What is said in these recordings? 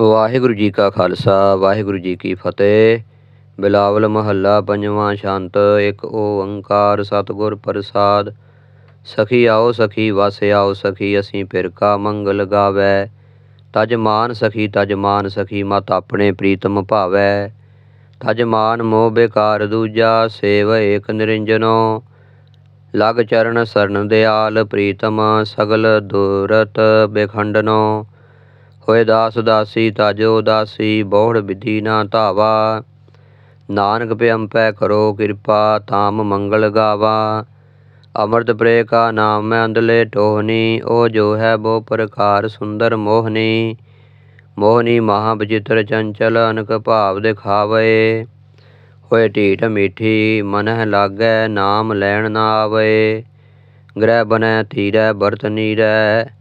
ਵਾਹਿਗੁਰੂ ਜੀ ਕਾ ਖਾਲਸਾ, ਵਾਹਿਗੁਰੂ ਜੀ ਕੀ ਫਤਿਹ। ਬਿਲਾਵਲ ਮਹੱਲਾ ਪੰਜਵਾਂ ਸ਼ਾਂਤ ਇੱਕ ਓੰਕਾਰ ਸਤਿਗੁਰ ਪ੍ਰਸਾਦ। ਸਖੀ ਆਓ ਸਖੀ, ਵਸ ਆਓ ਸਖੀ, ਅਸੀਂ ਫਿਰ ਕਾ ਮੰਗਲ ਗਾਵੈ। ਤਜ ਮਾਨ ਸਖੀ, ਤਜ ਮਾਨ ਸਖੀ, ਮਤ ਆਪਣੇ ਪ੍ਰੀਤਮ ਭਾਵੈ। ਤਜ ਮਾਨ ਮੋਹ ਬੇਕਾਰ ਦੂਜਾ, ਸੇਵ ਏਕ ਨਿਰੰਜਨੋ। ਲਗ ਚਰਨ ਸਰਨ ਦਿਆਲ ਪ੍ਰੀਤਮ, ਸਗਲ ਦੁਰਤ ਬੇਖੰਡਨੋ। ਹੋਏ ਦਾਸ ਦਾਸੀ ਤਾਜੋ ਦਾਸੀ ਬਹੁੜ ਵਿਧੀ ਨਾ ਧਾਵਾ। ਨਾਨਕ ਪਿਅੰਪੈ ਕਰੋ ਕਿਰਪਾ ਤਾਮ ਮੰਗਲ ਗਾਵਾ। ਅਮਰਤ ਪ੍ਰੇ ਕਾ ਨਾਮ ਮੈਂ ਅੰਦਲੇ ਟੋਹਨੀ, ਉਹ ਜੋ ਹੈ ਬੋ ਪ੍ਰਕਾਰ ਸੁੰਦਰ ਮੋਹਨੀ। ਮੋਹਨੀ ਮਹਾ ਬਚਿੱਤਰ ਚੰਚਲ, ਅਨਕ ਭਾਵ ਦਿਖਾਵੇ। ਹੋਏ ਢੀਠ ਮੀਠੀ, ਮਨਹਿ ਲਾਗੈ ਨਾਮ ਲੈਣ ਨਾ ਆਵੇ। ਗ੍ਰਹਿ ਬਨੈ ਧੀਰੈ ਬਰਤ ਨੀਰੈ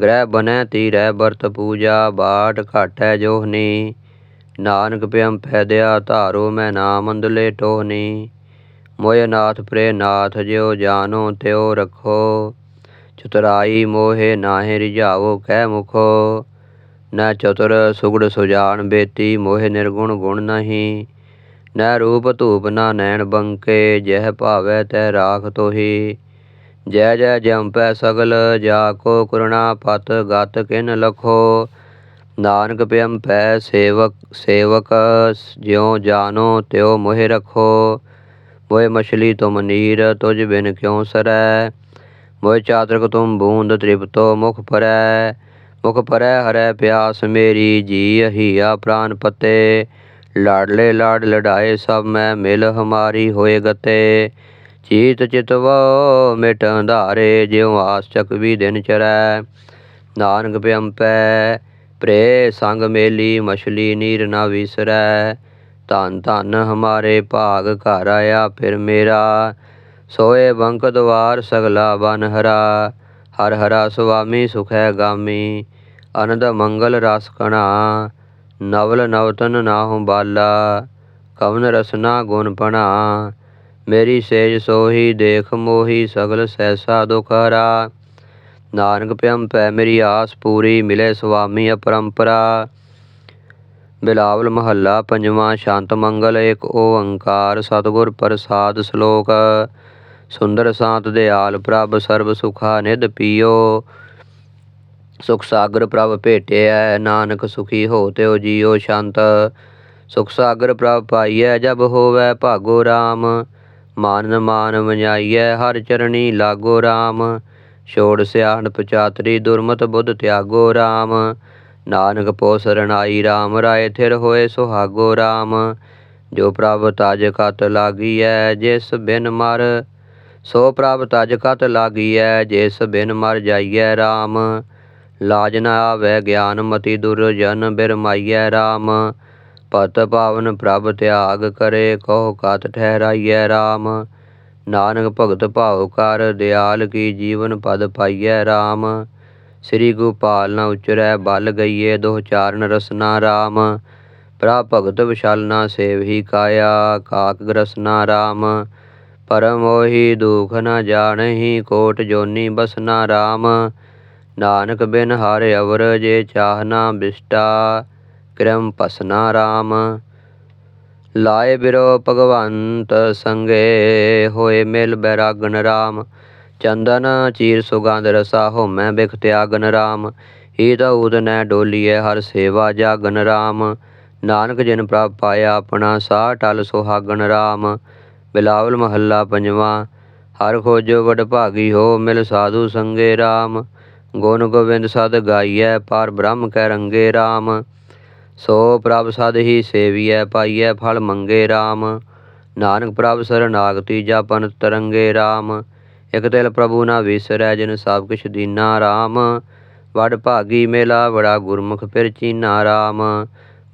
ਗ੍ਰਹਿ ਬਨੈ ਧੀਰੈ ਬਰਤ ਪੂਜਾ, ਬਾਟ ਘਾਟੈ ਜੋਹਨੀ। ਨਾਨਕ ਪਿਅਮ ਫੈਦਿਆ, ਧਾਰੋ ਮੈਂ ਨਾਮ ਅੰਦਲੇ ਟੋਹਨੀ। ਮੋਇ ਨਾਥ ਪ੍ਰੇ ਨਾਥ, ਜਿਉ ਜਾਨੋ ਤਿਉ ਰਖੋ। ਚਤੁਰਾਈ ਮੋਹਿ ਨਾਹਿ ਰਿਝਾਵੋ ਕਹਿ ਮੁਖੋ। ਨਾ ਚਤੁਰ ਸੁਗੜ ਸੁਜਾਨ ਬੇਤੀ, ਮੋਹਿ ਨਿਰਗੁਣ ਗੁਣ ਨਹੀਂ। ਨ ਰੂਪ ਧੂਪ ਨਾ ਨੈਣ ਬੰਕੇ, ਜਹ ਭਾਵੈ ਤੈ ਰਾਖ ਤੋਹੀ। ਜੈ ਜੈ ਜੰਪੈ ਸਗਲ, ਜਾ ਕੋ ਕਰੁਣਾ ਪਤ ਗਤ ਕਿਨ ਲਖੋ। ਨਾਨਕ ਪਿਅਮ ਪੈ ਸੇਵਕ ਸੇਵਕ, ਜਿਉ ਜਾਨੋ ਤਿਉ ਮੋਹਿ ਰਖੋ। ਮੋਹਿ ਮਛਲੀ ਤੁਮ ਨੀਰ, ਤੁਜ ਬਿਨ ਕਿਉ ਸਰੈ। ਮੋਹਿ ਚਾਤਰਕ ਤੁਮ ਬੂੰਦ ਤ੍ਰਿਪਤੋ ਮੁਖ ਪਰੈ। ਮੁਖ ਪਰੈ ਹਰੈ ਪਿਆਸ ਮੇਰੀ, ਜੀ ਅਹੀਆ ਪ੍ਰਾਨ ਪਤੇ। ਲਾਡਲੇ ਲਾਡ ਲੜਾਏ ਸਭ ਮੈਂ, ਮਿਲ ਹਮਾਰੀ ਹੋਏ ਗਤੇ। ਚੀਤ ਚਿਤਵੋ ਮਿਟ ਅੰਧਾਰੇ ਜਿਉ ਆਸ ਚੱਕਵੀ ਦਿਨ ਚਰੈ ਨਾਨਕ ਪਿਅੰਪੈ ਪ੍ਰੇ ਸੰਗ ਮੇਲੀ ਮਛਲੀ ਨੀਰ ਨਾ ਵਿਸਰੈ। ਧਨ ਧਨ ਹਮਾਰੇ ਭਾਗ ਘਰ ਆਇਆ ਫਿਰ ਮੇਰਾ। ਸੋਏ ਬੰਕ ਦਵਾਰ ਸਗਲਾ ਬਨ ਹਰਾ। ਹਰ ਹਰਾ ਸੁਆਮੀ ਸੁਖੈ ਗਾਮੀ, ਅਨੰਦ ਮੰਗਲ ਰਸ ਕਣਾ। ਨਵਲ ਨਵਤਨ ਨਾਹੁ ਬਾਲਾ, ਕਵਨ ਰਸਨਾ ਗੁਣ ਪਣਾ। ਮੇਰੀ ਸੇਜ ਸੋਹੀ ਦੇਖ ਮੋਹੀ ਸਗਲ ਸੈਸਾ ਦੁਖ ਹਰਾ ਨਾਨਕ ਪਿਅਮ ਪੈ ਮੇਰੀ ਆਸ ਪੂਰੀ, ਮਿਲੇ ਸੁਆਮੀ ਅਪਰੰਪਰਾ। ਬਿਲਾਵਲ ਮਹੱਲਾ ਪੰਜਵਾਂ, ਸ਼ਾਂਤ ਮੰਗਲ ਏਕ ਓੰਕਾਰ, ਸਤਿਗੁਰ ਪ੍ਰਸਾਦ ਸ਼ਲੋਕ। ਸੁੰਦਰ ਸਾਤ ਦਿਆਲ ਪ੍ਰਭ ਸਰਬ ਸੁਖਾ ਨਿਧ ਪੀਓ। ਸੁਖ ਸਾਗਰ ਪ੍ਰਭ ਭੇਟਿਐ, ਨਾਨਕ ਸੁਖੀ ਹੋ ਤਿਉ ਜੀਓ ਸ਼ਾਂਤ। ਸੁਖ ਸਾਗਰ ਪ੍ਰਭ ਪਾਈਐ, ਜਬ ਹੋਵੈ ਭਾਗੋ RAM ਮਾਨਨ ਮਾਨ ਵਜਾਈਐ ਹਰ ਚਰਣੀ ਲਾਗੋ RAM ਛੋੜ ਸਿਆਣ ਪਚਾਤਰੀ ਦੁਰਮਤ ਬੁੱਧ ਤਿਆਗੋ RAM ਨਾਨਕ ਪੋ ਸਰਣਾਈ RAM ਰਾਏ ਥਿਰ ਹੋਏ ਸੁਹਾਗੋ RAM ਜੋ ਪ੍ਰਭ ਤਜ ਕਤ ਲਾਗੀਐ, ਜਿਸ ਬਿਨ ਮਰ। ਸੋ ਪ੍ਰਭ ਤਜ ਕਤ ਲਾਗੀਐ, ਜਿਸ ਬਿਨ ਮਰ ਜਾਈਐ RAM ਲਾਜ ਨਾ ਆਵੈ ਗਿਆਨ ਮਤੀ ਦੁਰਜਨ ਬਿਰਮਾਈਐ RAM ਪਤ ਪਾਵਨ ਪ੍ਰਭ ਤਿਆਗ ਕਰੇ, ਕਹੋ ਕਤ ਠਹਿਰਾਈਐ RAM ਨਾਨਕ ਭਗਤ ਭਾਉ ਕਰ, ਦਿਆਲ ਕੀ ਜੀਵਨ ਪਦ ਪਾਈਐ RAM ਸ੍ਰੀ ਗੋਪਾਲ ਨਾ ਉਚਰੈ, ਬਲ ਗਈਏ ਦੋਹ ਚਾਰਨ ਰਸਨਾ RAM ਪ੍ਰਭ ਭਗਤ ਵਿਸ਼ਾਲ ਨਾ ਸੇਵਹੀ ਕਾਇਆ, ਕਾਕ ਗ੍ਰਸਨਾ RAM ਪਰਮ ਮੋਹੀ ਦੁਖ ਨ ਜਾਣਹੀ, ਕੋਟ ਜੋਨੀ ਬਸਨਾ RAM ਨਾਨਕ ਬਿਨ ਹਰ ਅਵਰ, ਜੇ ਚਾਹਨਾ ਬਿਸਟਾ ਕਿਰਮ ਪਸਨਾ ਰਾਮ। ਲਾਏ ਬਿਰੋ ਭਗਵੰਤ ਸੰਗੇ, ਹੋਏ ਮਿਲ ਬੈਰਾਗਨ ਰਾਮ। ਚੰਦਨ ਚੀਰ ਸੁਗੰਧ ਰਸਾ ਹੋਮੈ ਬਿਖ ਤਿਆਗਨ ਰਾਮ। ਹੀ ਤਾਂ ਉਦ ਨੈ ਡੋਲੀਐ ਹਰ ਸੇਵਾ ਜਾਗਨ ਰਾਮ। ਨਾਨਕ ਜਿਨ ਪ੍ਰਭ ਪਾਇਆ ਆਪਣਾ ਸਾਹ ਟਲ ਸੁਹਾਗਨ ਰਾਮ। ਬਿਲਾਵਲ ਮਹੱਲਾ ਪੰਜਵਾਂ, ਹਰ ਖੋਜੋ ਵਡ ਭਾਗੀ ਹੋ ਮਿਲ ਸਾਧੂ ਸੰਗੇ ਰਾਮ। ਗੁਣ ਗੋਬਿੰਦ ਸਦ ਗਾਈਐ, ਪਰ ਬ੍ਰਹਮ ਕੈ ਰੰਗੇ ਰਾਮ। ਸੋ ਪ੍ਰਭ ਸਦ ਹੀ ਸੇਵੀਐ, ਪਾਈਐ ਫਲ ਮੰਗੇ RAM ਨਾਨਕ ਪ੍ਰਭ ਸਰਨਾਗਤੀ ਜਪਨ ਤਰੰਗੇ RAM ਇਕ ਦਿਲ ਪ੍ਰਭੂ ਨਾ ਵਿਸਰੈ, ਜਿਨ ਸਭ ਕਿਛ ਦੀਨਾ RAM ਵਡ ਭਾਗੀ ਮੇਲਾ ਬੜਾ ਗੁਰਮੁਖ ਫਿਰ ਚੀਨਾ RAM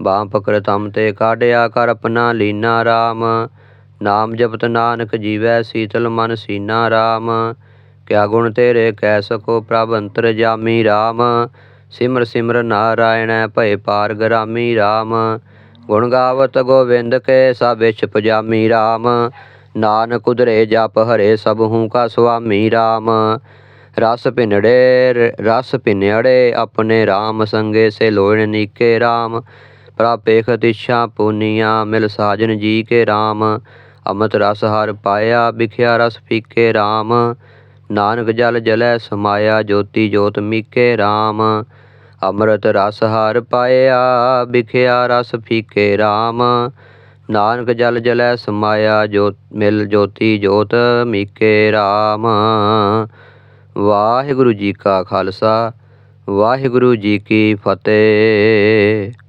ਬਾਹ ਪਕੜ ਤਮ ਤੇ ਕਾਢਿਆ ਕਰ ਆਪਣਾ ਲੀਨਾ RAM ਨਾਮ ਜਪਤ ਨਾਨਕ ਜੀਵੈ, ਸੀਤਲ ਮਨ ਸੀਨਾ RAM ਕਿਆ ਗੁਣ ਤੇਰੇ, ਕਹਿ ਸਕੋ ਪ੍ਰਭ ਅੰਤਰ ਜਾਮੀ RAM ਸਿਮਰ ਸਿਮਰ ਨਾਰਾਇਣ ਭਏ ਪਾਰ ਗਰਾਮੀ RAM ਗੁਣ ਗਾਵਤ ਗੋਵਿੰਦ ਕੇ ਸਭ ਵਿਚ ਪਜਾਮੀ RAM ਨਾਨਕ ਉਦਰੇ ਜਪ ਹਰੇ ਸਭ ਹੂੰ ਕਾ ਸੁਆਮੀ RAM ਰਸ ਭਿਨੜੇ ਰਸ ਭਿਨੜੇ ਆਪਣੇ RAM ਸੰਗੇ ਸੇ ਲੋਇਣ ਨੀਕੇ RAM ਪ੍ਰਾਪੇਖ ਤਿਛਾ ਪੁਨੀਆ ਮਿਲ ਸਾਜਨ ਜੀ ਕੇ RAM ਅਮਤ ਰਸ ਹਰ ਪਾਇਆ ਬਿਖਿਆ ਰਸ ਪੀਕੇ RAM ਨਾਨਕ ਜਲ ਜਲੈ ਸਮਾਇਆ, ਜੋਤੀ ਜੋਤ ਮੀਕੇ RAM ਅੰਮ੍ਰਿਤ ਰਸ ਹਰ ਪਾਇਆ ਬਿਖਿਆ ਰਸ ਫੀਕੇ RAM ਨਾਨਕ ਜਲ ਜਲੈ ਸਮਾਇਆ, ਜੋਤ ਮਿਲ ਜੋਤੀ ਜੋਤ ਮੀਕੇ RAM ਵਾਹਿਗੁਰੂ ਜੀ ਕਾ ਖਾਲਸਾ, ਵਾਹਿਗੁਰੂ ਜੀ ਕੀ ਫਤਿਹ।